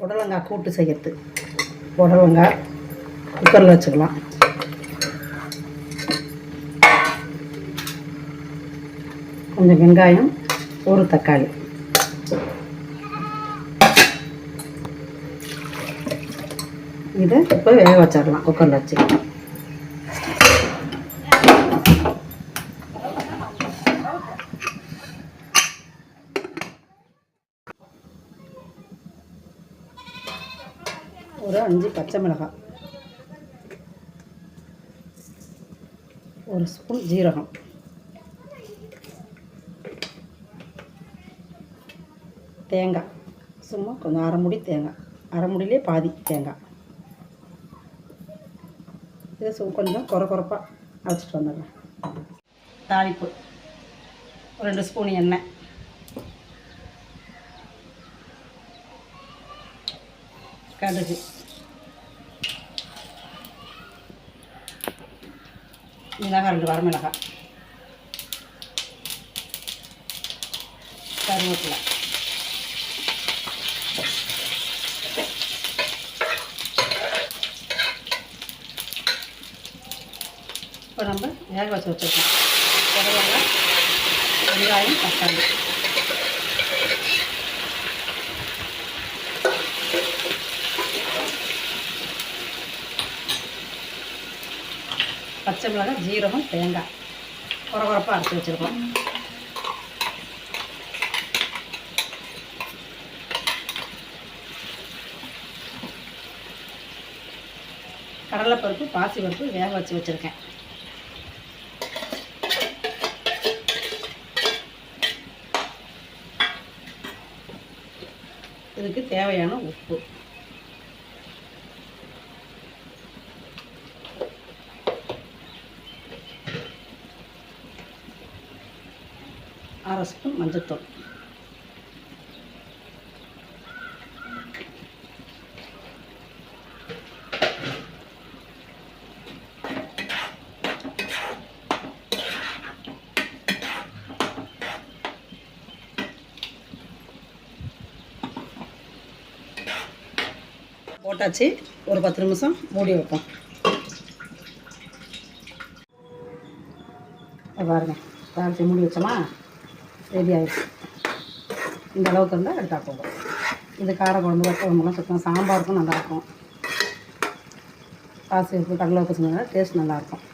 புடலங்காய் கூட்டு செய்யறது. புடலங்காய் குக்கரில் வச்சுக்கலாம். கொஞ்சம் வெங்காயம் ஒரு தக்காளி. இதை இப்போ வேக வச்சிடலாம் குக்கரில் வச்சுக்கலாம். ஒரு அஞ்சு பச்சை மிளகாய். ஒரு ஸ்பூன் ஜீரகம். தேங்காய். சும்மா கொஞ்சம் அரை முடி தேங்காய். அரை முடியிலே பாதி தேங்காய். இதை சு கொஞ்சம் குறை குறைப்பாக அரைச்சிட்டு வந்துடுறேன். தாளிப்பு. ஒரு ரெண்டு ஸ்பூன் எண்ணெய். கடுகு. மிளகாய் ரெண்டு வரமிளகாய் கருவேப்பிலை. இப்போ நம்ம வேக வச்சு வச்சுருக்கோம். புடலங்காய் வெங்காயம் தக்காளி. பச்சை மிளகாய் ஜீரகம் தேங்காய். குறகுறப்பாக அரைச்சி வச்சுருக்கோம். கடலைப்பருப்பு பாசிப்பருப்பு வேக வச்சு வச்சுருக்கேன். இதுக்கு தேவையான உப்பு. அரை ஸ்பூன் மஞ்சத்தூள் போட்டாச்சு ஒரு பத்து நிமிஷம் மூடி வைப்போம். பாருங்க தாளிச்சு மூடி வச்சோமா? ரெடி ஆகிடுச்சு இந்த அளவுக்கு இருந்தால் எடுத்தால் போதும். இது கார குழம்பு வத்த குழம்புலாம் சுத்தம் சாம்பாருக்கும் நல்லாயிருக்கும் பாசி உப்பு கடலை உப்பு செஞ்சதுனால டேஸ்ட் நல்லாயிருக்கும்